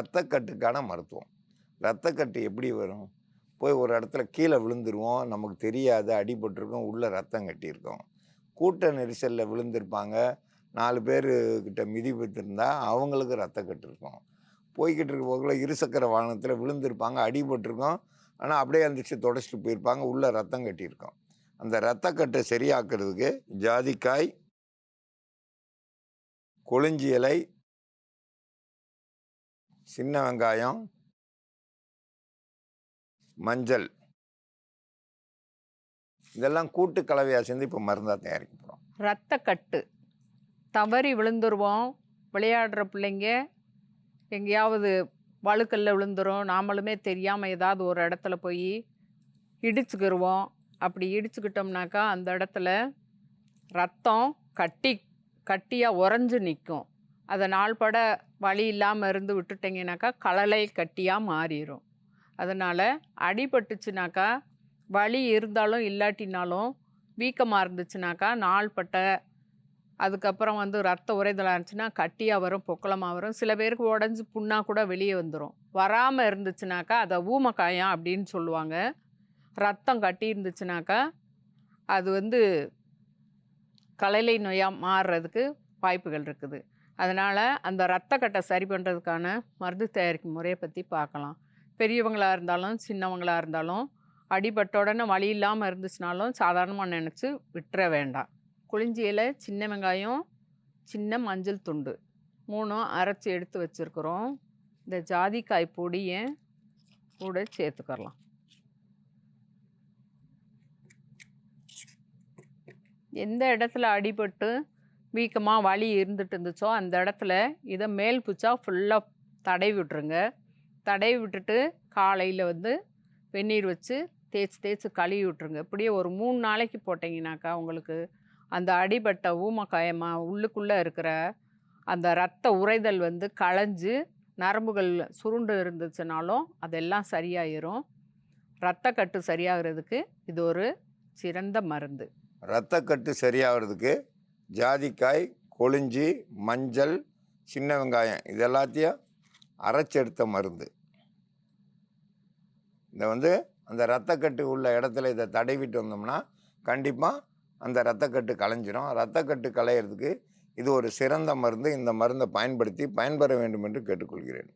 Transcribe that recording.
ரத்தக்கட்டுக்கான மருத்துவம். ரத்தக்கட்டு எப்படி வரும்? போய் ஒரு இடத்துல கீழே விழுந்துருவோம். நமக்கு தெரியாது. அடிபட்டிருக்கும். உள்ளே ரத்தம் கட்டியிருக்கோம். கூட்ட நெரிசலில் விழுந்திருப்பாங்க. நாலு பேர்கிட்ட மிதி மிதிபட்டிருந்தா அவங்களுக்கு ரத்தக்கட்டு இருக்கும். போய்கிட்டு இருக்க போக்கில் இருசக்கர வாகனத்தில் விழுந்திருப்பாங்க. அடிபட்டிருக்கும். ஆனால் அப்படியே எந்திரிச்சு தொடச்சிட்டு போயிருப்பாங்க. உள்ளே ரத்தம் கட்டியிருக்கோம். அந்த ரத்தக்கட்டை சரியாக்குறதுக்கு ஜாதிக்காய் கொளிஞ்சி இலை சின்ன வெங்காயம் மஞ்சள். இதெல்லாம் கூட்டு கலவையாக சேர்ந்து இப்போ மருந்தாக தயாரிக்க போகிறோம் ரத்தக்கட்டு தவறி விழுந்துருவோம். விளையாடுற பிள்ளைங்க எங்கேயாவது வழுக்கல்ல விழுந்துரும். நாமளுமே தெரியாமல் ஏதாவது ஒரு இடத்துல போய் இடிச்சுக்கிடுவோம் அப்படி இடிச்சுக்கிட்டோம்னாக்கா அந்த இடத்துல ரத்தம் கட்டி கட்டியாக உறைஞ்சு நிற்கும் அதை நாள்பட வழி இல்லாமல் இருந்து விட்டுட்டிங்கனாக்கா கலலை கட்டியாக மாறிடும் அதனால் அடிபட்டுச்சுனாக்கா வலி இருந்தாலும் இல்லாட்டினாலும் வீக்கமாக இருந்துச்சுனாக்கா நாள்பட்ட அதுக்கப்புறம் வந்து ரத்த உறைதலாக இருந்துச்சுன்னா கட்டியாக வரும் பொக்களமாக வரும். சில பேருக்கு உடஞ்சி புண்ணாக கூட வெளியே வந்துடும் வராமல் இருந்துச்சுனாக்கா அதை ஊமக்காயம் அப்படின்னு சொல்லுவாங்க. ரத்தம் கட்டி இருந்துச்சுனாக்கா அது வந்து கலலை நோயாக மாறுறதுக்கு வாய்ப்புகள் இருக்குது. அதனால் அந்த ரத்தக்கட்டை சரி பண்ணுறதுக்கான மருந்து தயாரிக்கும் முறையை பற்றி பார்க்கலாம். பெரியவங்களாக இருந்தாலும் சின்னவங்களாக இருந்தாலும் அடிபட்ட உடனே வலி இல்லாமல் இருந்துச்சுனாலும் சாதாரணமாக நினச்சி விட்டுற வேண்டாம். குளிஞ்சியில் சின்ன வெங்காயம் சின்ன மஞ்சள் துண்டு மூணும் அரைச்சி எடுத்து வச்சுருக்குறோம். இந்த ஜாதிக்காய் பொடியை கூட சேர்த்துக்கரலாம் எந்த இடத்துல அடிபட்டு வீக்கமாக வலி இருந்துட்டு இருந்துச்சோ அந்த இடத்துல இதை மேல் பூச்சா ஃபுல்லாக தடவி விட்டுருங்க. தடவி விட்டுட்டு காலையில் வந்து வெந்நீர் வச்சு தேய்ச்சி தேய்ச்சி கழுவி விட்ருங்க இப்படியே ஒரு மூணு நாளைக்கு போட்டிங்கனாக்கா உங்களுக்கு அந்த அடிபட்ட ஊமக்காயமா உள்ளுக்குள்ளே இருக்கிற அந்த ரத்த உறைதல் வந்து களைஞ்சு நரம்புகள் சுருண்டு இருந்துச்சுனாலும் அதெல்லாம் சரியாயிரும். ரத்தக்கட்டு சரியாகிறதுக்கு இது ஒரு சிறந்த மருந்து. ரத்தக்கட்டு சரியாகிறதுக்கு ஜாதிக்காய் கொளிஞ்சி மஞ்சள் சின்ன வெங்காயம் இது எல்லாத்தையும் அரைச்செடுத்த மருந்து. இதை வந்து அந்த ரத்தக்கட்டு உள்ள இடத்துல இதை தடவிட்டு வந்தோம்னா கண்டிப்பாக அந்த ரத்தக்கட்டு கலைஞ்சிரும். ரத்தக்கட்டு களையிறதுக்கு இது ஒரு சிறந்த மருந்து. இந்த மருந்தை பயன்படுத்தி பயன்பெற வேண்டும் என்று கேட்டுக்கொள்கிறேன்.